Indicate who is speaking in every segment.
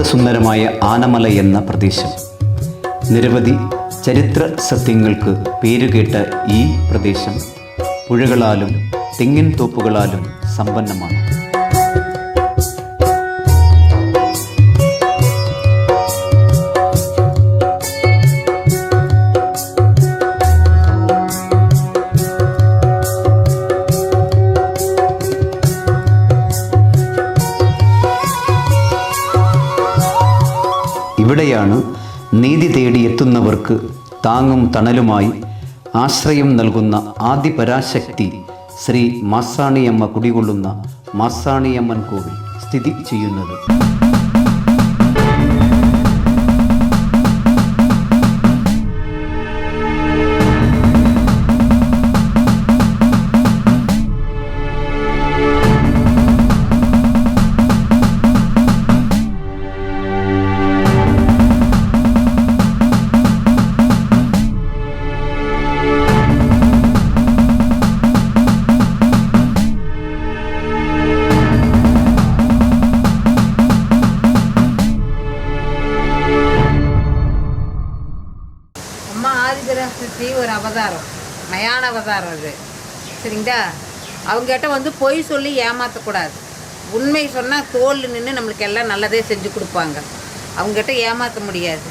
Speaker 1: സുന്ദരമായ ആനമല എന്ന പ്രദേശം. നിരവധി ചരിത്ര സത്യങ്ങൾക്ക് പേരുകേട്ട ഈ പ്രദേശം പുഴകളാലും തെങ്ങിൻ തോപ്പുകളാലും സമ്പന്നമാണ്. ഇവിടെയാണ് നീതി തേടിയെത്തുന്നവർക്ക് താങ്ങും തണലുമായി ആശ്രയം നൽകുന്ന ആദിപരാശക്തി ശ്രീ മാസാണിയമ്മ കുടികൊള്ളുന്ന മാസാണിയമ്മൻ കോവിൽ സ്ഥിതി ചെയ്യുന്നത്.
Speaker 2: அவதாரம் அது. சரிங்களா? அவங்ககிட்ட வந்து பொய் சொல்லி ஏமாற்றக்கூடாது உண்மை சொன்னால் தோல் நின்று நம்மளுக்கு எல்லாம் நல்லதே செஞ்சு கொடுப்பாங்க. அவங்ககிட்ட ஏமாற்ற முடியாது.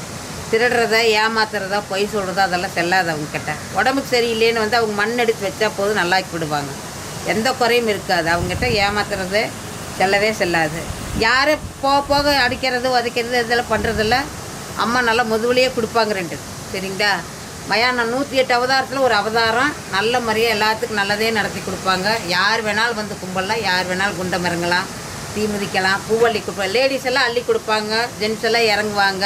Speaker 2: திருடுறதா ஏமாத்துறதா பொய் சொல்கிறதா அதெல்லாம் செல்லாது அவங்கக்கிட்ட உடம்புக்கு சரியில்லைன்னு வந்து அவங்க மண் எடுத்து வச்சா போதும் நல்லாக்கி விடுவாங்க. எந்த குறையும் இருக்காது. அவங்ககிட்ட ஏமாத்துறது செல்லவே செல்லாது. யாரை போக போக அடிக்கிறது உதைக்கிறது இதெல்லாம் பண்ணுறதில்ல அம்மா நல்லா முதுகுலையே கொடுப்பாங்க ரெண்டு. சரிங்களா? மயானம் நூற்றி எட்டு அவதாரத்தில் ஒரு அவதாரம் நல்ல முறையாக எல்லாத்துக்கும் நல்லதே நடத்தி கொடுப்பாங்க யார் வேணாலும் வந்து கும்பலாம் யார் வேணாலும் குண்டம் இறங்கலாம் தீ மிதிக்கலாம் பூவள்ளி கொடுப்பாங்க லேடிஸ் எல்லாம் அள்ளி கொடுப்பாங்க ஜென்ஸ் எல்லாம் இறங்குவாங்க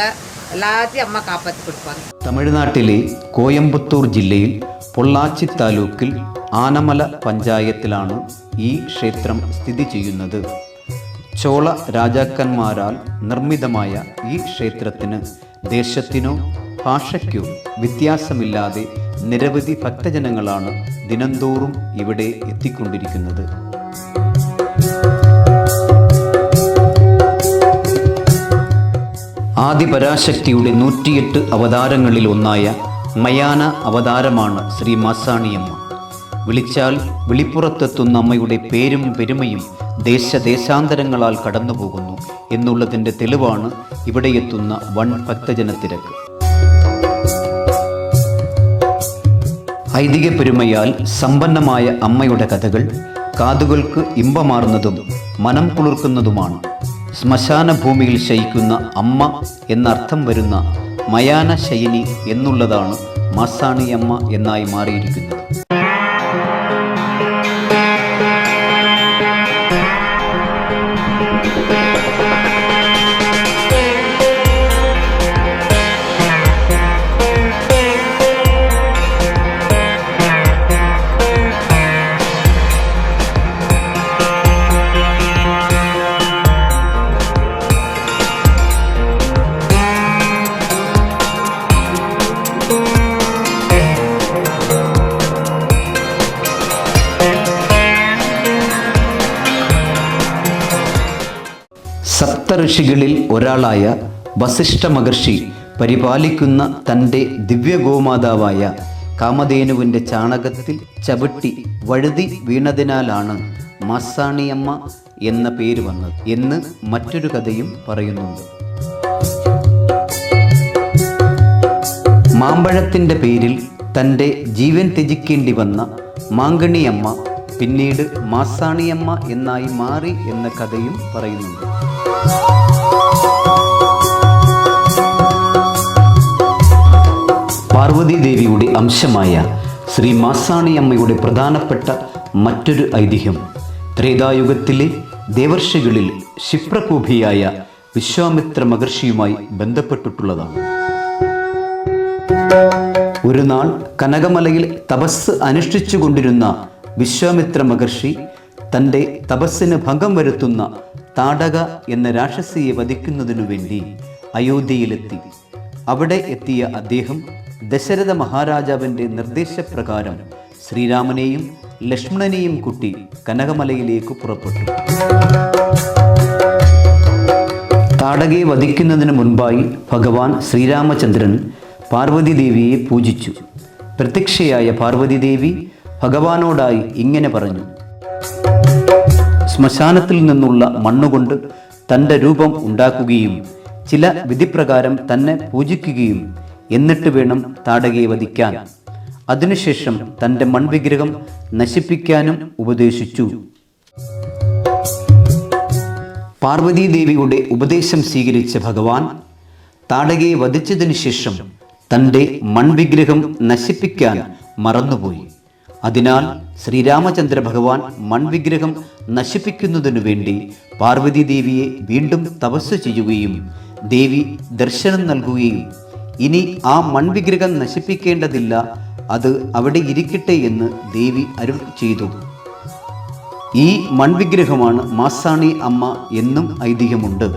Speaker 2: எல்லாத்தையும் அம்மா காப்பாற்றி கொடுப்பாங்க
Speaker 1: തമിഴ്നാട്ടിലെ കോയമ്പത്തൂർ ജില്ലയിൽ പൊള്ളാച്ചി താലൂക്കിൽ ആനമല പഞ്ചായത്തിലാണ് ഈ ക്ഷേത്രം സ്ഥിതി ചെയ്യുന്നത് ചോള രാജാക്കന്മാരാൽ നിർമ്മിതമായ ഈ ക്ഷേത്രത്തിന് ദേശത്തിനോ ഭാഷയ്ക്കോ വ്യത്യാസമില്ലാതെ നിരവധി ഭക്തജനങ്ങളാണ് ദിനംതോറും ഇവിടെ എത്തിക്കൊണ്ടിരിക്കുന്നത്. ആദിപരാശക്തിയുടെ നൂറ്റിയെട്ട് അവതാരങ്ങളിൽ ഒന്നായ മയാന അവതാരമാണ് ശ്രീ മാസാണിയമ്മ. വിളിച്ചാൽ വിളിപ്പുറത്തെത്തുന്ന അമ്മയുടെ പേരും പെരുമയും ദേശദേശാന്തരങ്ങളാൽ കടന്നുപോകുന്നു എന്നുള്ളതിന്റെ തെളിവാണ് ഇവിടെ എത്തുന്ന വൺ ഭക്തജനത്തിരക്ക്. ഐതിഹ്യ പെരുമയാൽ സമ്പന്നമായ അമ്മയുടെ കഥകൾ കാതുകൾക്ക് ഇമ്പമാർന്നതും മനം കുളിർക്കുന്നതുമാണ്. ശ്മശാന ഭൂമിയിൽ ശയിക്കുന്ന അമ്മ എന്നർത്ഥം വരുന്ന മയാന ശയിനി എന്നുള്ളതാണ് മാസാണിയമ്മ എന്നായി മാറിയിരിക്കുന്നത്. സപ്തഋഷികളിൽ ഒരാളായ വസിഷ്ഠ മഹർഷി പരിപാലിക്കുന്ന തന്റെ ദിവ്യഗോമാതാവായ കാമധേനുവിന്റെ ചാണകത്തിൽ ചവിട്ടി വഴുതി വീണതിനാലാണ് മാസാണിയമ്മ എന്ന പേര് വന്നത് എന്ന് മറ്റൊരു കഥയും പറയുന്നുണ്ട്. മാമ്പഴത്തിന്റെ പേരിൽ തന്റെ ജീവൻ ത്യജിക്കേണ്ടി വന്ന മാങ്കണിയമ്മ പിന്നീട് മാസാണിയമ്മ എന്നായി മാറി എന്ന കഥയും പറയുന്നുണ്ട്. പാർവതി ദേവിയുടെ അംശമായ ശ്രീ മാസാണിയമ്മയുടെ പ്രധാനപ്പെട്ട മറ്റൊരു ഐതിഹ്യം. ത്രേതായുഗത്തിലെ ദേവർഷികളിൽ ക്ഷിപ്രകോഭിയായ വിശ്വാമിത്ര മഹർഷിയുമായി ബന്ധപ്പെട്ടിട്ടുള്ളതാണ്. ഒരു നാൾ കനകമലയിൽ തപസ് അനുഷ്ഠിച്ചു കൊണ്ടിരുന്ന വിശ്വാമിത്ര മഹർഷി തന്റെ തപസ്സിന് ഭംഗം വരുത്തുന്ന താടക എന്ന രാക്ഷസിയെ വധിക്കുന്നതിനു വേണ്ടി അയോധ്യയിലെത്തി. അവിടെ എത്തിയ അദ്ദേഹം ദശരഥ മഹാരാജാവിന്റെ നിർദ്ദേശപ്രകാരം ശ്രീരാമനെയും ലക്ഷ്മണനെയും കുട്ടി കനകമലയിലേക്ക് പുറപ്പെട്ടു. താടകയെ വധിക്കുന്നതിന് മുൻപായി ഭഗവാൻ ശ്രീരാമചന്ദ്രൻ പാർവതി ദേവിയെ പൂജിച്ചു. പ്രത്യക്ഷയായ പാർവതി ദേവി ഭഗവാനോടായി ഇങ്ങനെ പറഞ്ഞു. ശ്മശാനത്തിൽ നിന്നുള്ള മണ്ണുകൊണ്ട് തന്റെ രൂപം ഉണ്ടാക്കുകയും ചില വിധിപ്രകാരം തന്നെ പൂജിക്കുകയും എന്നിട്ട് വേണം താടകയെ വധിക്കാൻ. അതിനുശേഷം തന്റെ മൺവിഗ്രഹം നശിപ്പിക്കാനും ഉപദേശിച്ചു. പാർവതീദേവിയുടെ ഉപദേശം സ്വീകരിച്ച ഭഗവാൻ താടകയെ വധിച്ചതിനു ശേഷം തന്റെ മൺവിഗ്രഹം നശിപ്പിക്കാൻ മറന്നുപോയി. അതിനാൽ ശ്രീരാമചന്ദ്ര ഭഗവാൻ മൺവിഗ്രഹം നശിപ്പിക്കുന്നതിനു വേണ്ടി പാർവതീദേവിയെ വീണ്ടും തപസ് ചെയ്യുകയും ദേവി ദർശനം നൽകുകയും ഇനി ആ മൺവിഗ്രഹം നശിപ്പിക്കേണ്ടതില്ല അത് അവിടെ ഇരിക്കട്ടെ എന്ന് ദേവി അരുൾ ചെയ്തു. ഈ മൺവിഗ്രഹമാണ് മാസാണി അമ്മ എന്നും ഐതിഹ്യമുണ്ട്.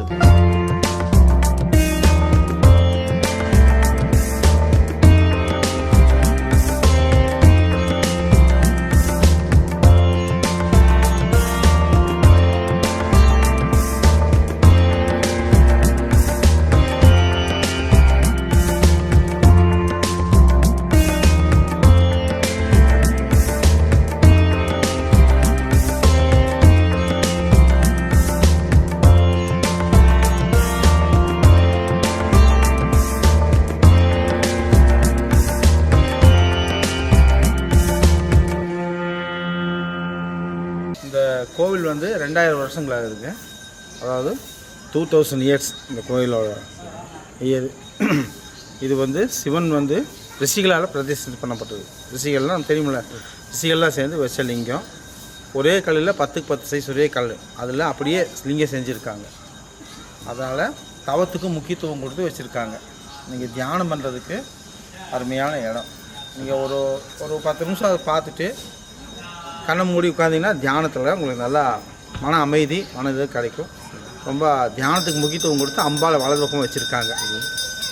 Speaker 3: வந்து ரெண்டாயிரம் வருஷங்களாக ஆகுதுங்க அதாவது டூ தௌசண்ட் இயர்ஸ் இந்த கோயிலோட இயர் இது வந்து சிவன் வந்து ரிஷிகளால் பிரதிஷ்டை பண்ணப்பட்டது. ரிஷிகள்லாம் நம்ம தெரியுமில்ல. ரிஷிகள்லாம் சேர்ந்து வச்ச லிங்கம். ஒரே கல்லில் பத்துக்கு பத்து சைஸ் ஒரே கல் அதில் அப்படியே லிங்கம் செஞ்சுருக்காங்க. அதனால் தவத்துக்கு முக்கியத்துவம் கொடுத்து வச்சுருக்காங்க. நீங்கள் தியானம் பண்ணுறதுக்கு அருமையான இடம். நீங்கள் ஒரு ஒரு பத்து நிமிஷம் அதை பார்த்துட்டு கண்ணை மூடி உட்காந்திங்கன்னா தியானத்தில் உங்களுக்கு நல்லா மன அமைதி மன இது கிடைக்கும். ரொம்ப தியானத்துக்கு முக்கியத்துவம் கொடுத்து அம்பாளை வலது பக்கம் வச்சுருக்காங்க.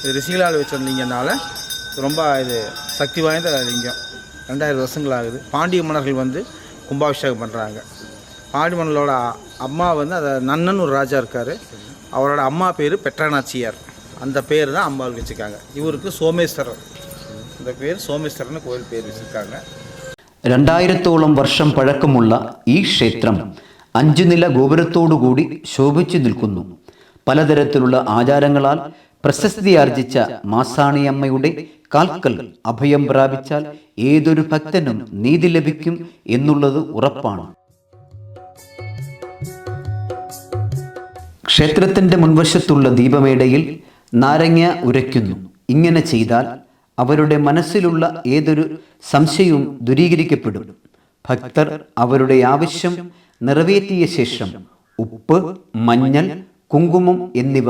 Speaker 3: இது ரிஷிகளால் வச்சுருந்தீங்கனால ரொம்ப இது சக்தி வாய்ந்த லிங்கம். ரெண்டாயிரம் வருஷங்கள் ஆகுது. பாண்டிய மன்னர்கள் வந்து கும்பாபிஷேகம் பண்ணுறாங்க பாண்டிய மன்னர்களோட அம்மா வந்து அதை நன்னன் ஒரு ராஜா இருக்கார். அவரோட அம்மா பேர் பெட்ரானாச்சியார் அந்த பேர் தான் அம்பாளுக்கு வச்சுருக்காங்க. இவருக்கு சோமேஸ்வரர். இந்த பேர் சோமேஸ்வரர்னு கோயில் பேர் வச்சுருக்காங்க.
Speaker 1: രണ്ടായിരത്തോളം വർഷം പഴക്കമുള്ള ഈ ക്ഷേത്രം അഞ്ചു നില ഗോപുരത്തോടുകൂടി ശോഭിച്ചു നിൽക്കുന്നു. പലതരത്തിലുള്ള ആചാരങ്ങളാൽ പ്രശസ്തിയാർജിച്ച മാസാണിയമ്മയുടെ കാൽക്കൽ അഭയം പ്രാപിച്ചാൽ ഏതൊരു ഭക്തനും നീതി ലഭിക്കും എന്നുള്ളത് ഉറപ്പാണ്. ക്ഷേത്രത്തിന്റെ മുൻവശത്തുള്ള ദീപമേടയിൽ നാരങ്ങ ഉരയ്ക്കുന്നു. ഇങ്ങനെ ചെയ്താൽ അവരുടെ മനസ്സിലുള്ള ഏതൊരു സംശയവും ദൂരീകരിക്കപ്പെടും. ഭക്തർ അവരുടെ ആവശ്യം നിറവേറ്റിയ ശേഷം ഉപ്പ് മഞ്ഞൾ കുങ്കുമം എന്നിവ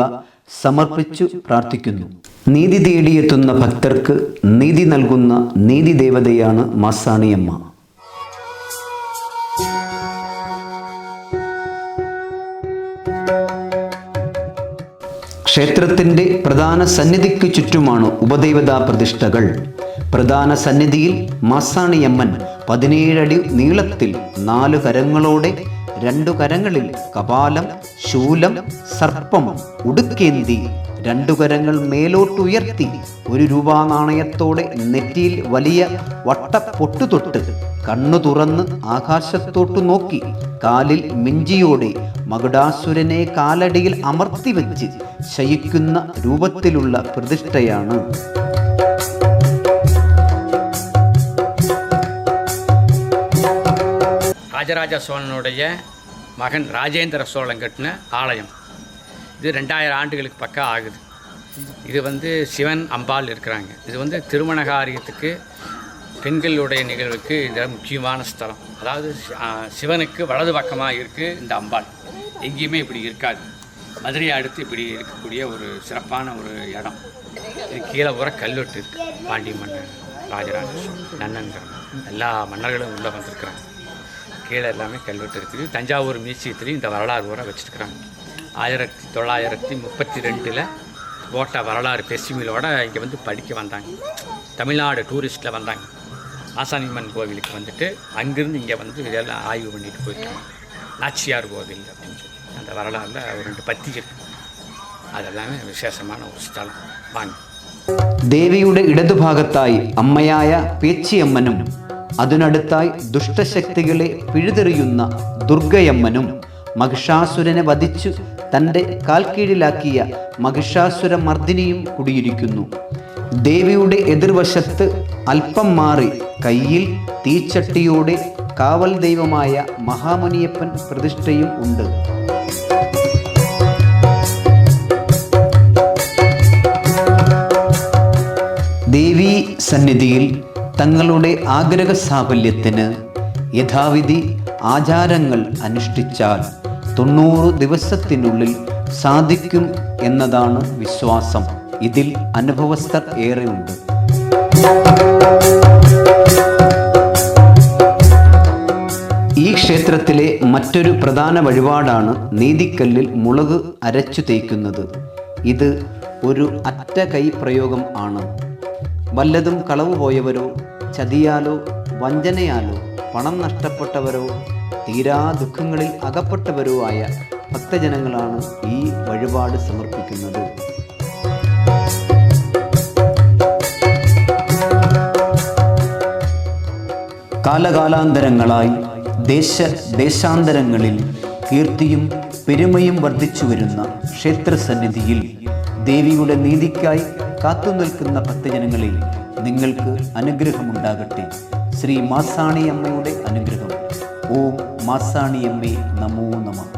Speaker 1: സമർപ്പിച്ചു പ്രാർത്ഥിക്കുന്നു. നീതി തേടിയെത്തുന്ന ഭക്തർക്ക് നീതി നൽകുന്ന നീതി ദേവതയാണ് മാസാണിയമ്മ. ക്ഷേത്രത്തിന്റെ പ്രധാന സന്നിധിക്ക് ചുറ്റുമാണ് ഉപദേവതാ പ്രതിഷ്ഠകൾ. പ്രധാന സന്നിധിയിൽ മാസാണിയമ്മൻ പതിനേഴടി നീളത്തിൽ നാലു കരങ്ങളോടെ രണ്ടു കരങ്ങളിൽ കപാലം ശൂലം സർപ്പം ഉടുക്കേന്തി. രണ്ടു കരങ്ങൾ മേലോട്ടുയർത്തി ഒരു രൂപാ നാണയത്തോടെ നെറ്റിയിൽ വലിയ വട്ട പൊട്ടുതൊട്ട് കണ്ണു തുറന്ന് ആകാശത്തോട്ടു നോക്കി കാലിൽ മിഞ്ചിയോടെ മകുടാസുരനെ കാലടിയിൽ അമർത്തി വെച്ച് ശയിക്കുന്ന രൂപത്തിലുള്ള പ്രതിഷ്ഠയാണ്
Speaker 4: ராஜராஜ சோழனுடைய மகன் ராஜேந்திர சோழன் கட்டின ஆலயம் இது ரெண்டாயிரம் ஆண்டுகளுக்கு பக்கம் ஆகுது. இது வந்து சிவன் அம்பாள் இருக்கிறாங்க. இது வந்து திருமண காரியத்துக்கு பெண்களுடைய நிகழ்வுக்கு இந்த முக்கியமான ஸ்தலம். அதாவது சிவனுக்கு வலது பக்கமாக இருக்குது இந்த அம்பாள். எங்கேயுமே இப்படி இருக்காது. மதுரையை அடுத்து இப்படி இருக்கக்கூடிய ஒரு சிறப்பான ஒரு இடம். இது கீழே பூரா கல்வெட்டு இருக்குது பாண்டிய மன்னன் ராஜராஜ சோழன் நன்னன்கிறவன் எல்லா மன்னர்களும் உள்ளே வந்திருக்கிறாங்க. கீழே எல்லாமே கல்வெட்டு இருக்குது. தஞ்சாவூர் மியூசியத்துலேயும் இந்த வரலாறு பூரா வச்சுருக்குறாங்க. ஆயிரத்தி தொள்ளாயிரத்தி முப்பத்தி ரெண்டில் போட்ட வரலாறு ஃபெஸ்டிவலோட இங்கே வந்து படிக்க வந்தாங்க தமிழ்நாடு டூரிஸ்ட்டில் வந்தாங்க ஆசானியம்மன் கோவிலுக்கு வந்துட்டு அங்கேருந்து இங்கே வந்து இதெல்லாம் ஆய்வு பண்ணிட்டு போயிருக்காங்க நாச்சியார் கோவில் அப்படின்னு சொல்லி அந்த வரலாறில் ஒரு ரெண்டு பத்தி இருக்கு அதெல்லாமே விசேஷமான ஒரு ஸ்தலம் வாங்க
Speaker 1: ദേവിയുടെ ഇടതുഭാഗത്തായി അമ്മയായ പേച്ചിയമ്മനും അതിനടുത്തായി ദുഷ്ടശക്തികളെ പിഴുതെറിയുന്ന ദുർഗയമ്മനും മഹിഷാസുരനെ വധിച്ചു തന്റെ കാൽക്കീഴിലാക്കിയ മഹിഷാസുര മർദ്ദിനിയും കുടിയിരിക്കുന്നു. ദേവിയുടെ എതിർവശത്ത് അല്പം മാറി കയ്യിൽ തീച്ചട്ടിയോടെ കാവൽ ദൈവമായ മഹാമുനിയപ്പൻ പ്രതിഷ്ഠയും ഉണ്ട്. ദേവി സന്നിധിയിൽ തങ്ങളുടെ ആഗ്രഹ സാഫല്യത്തിന് യഥാവിധി ആചാരങ്ങൾ അനുഷ്ഠിച്ചാൽ തൊണ്ണൂറ് ദിവസത്തിനുള്ളിൽ സാധിക്കും എന്നതാണ് വിശ്വാസം. ഇതിൽ അനുഭവസ്ഥർ ഏറെയുണ്ട്. ഈ ക്ഷേത്രത്തിലെ മറ്റൊരു പ്രധാന വഴിപാടാണ് നീതിക്കല്ലിൽ മുളക് അരച്ചു തേക്കുന്നത്. ഇത് ഒരു അറ്റ കൈ പ്രയോഗം ആണ്. വല്ലതും കളവ് പോയവരോ ചതിയാലോ വഞ്ചനയാലോ പണം നഷ്ടപ്പെട്ടവരോ തീരാ ദുഃഖങ്ങളിൽ അകപ്പെട്ടവരോ ആയ ഭക്തജനങ്ങളാണ് ഈ വഴിപാട് സമർപ്പിക്കുന്നത്. കാലകാലാന്തരങ്ങളായി ദേശ ദേശാന്തരങ്ങളിൽ കീർത്തിയും പെരുമയും വർദ്ധിച്ചു വരുന്ന ക്ഷേത്രസന്നിധിയിൽ ദേവിയുടെ നീതിക്കായി കാത്തുനിൽക്കുന്ന ഭക്തജനങ്ങളിൽ നിങ്ങൾക്ക് അനുഗ്രഹമുണ്ടാകട്ടെ. ശ്രീ മാസാണിയമ്മയുടെ അനുഗ്രഹം. ഓം മാസാണി എം എ നമോ നമ.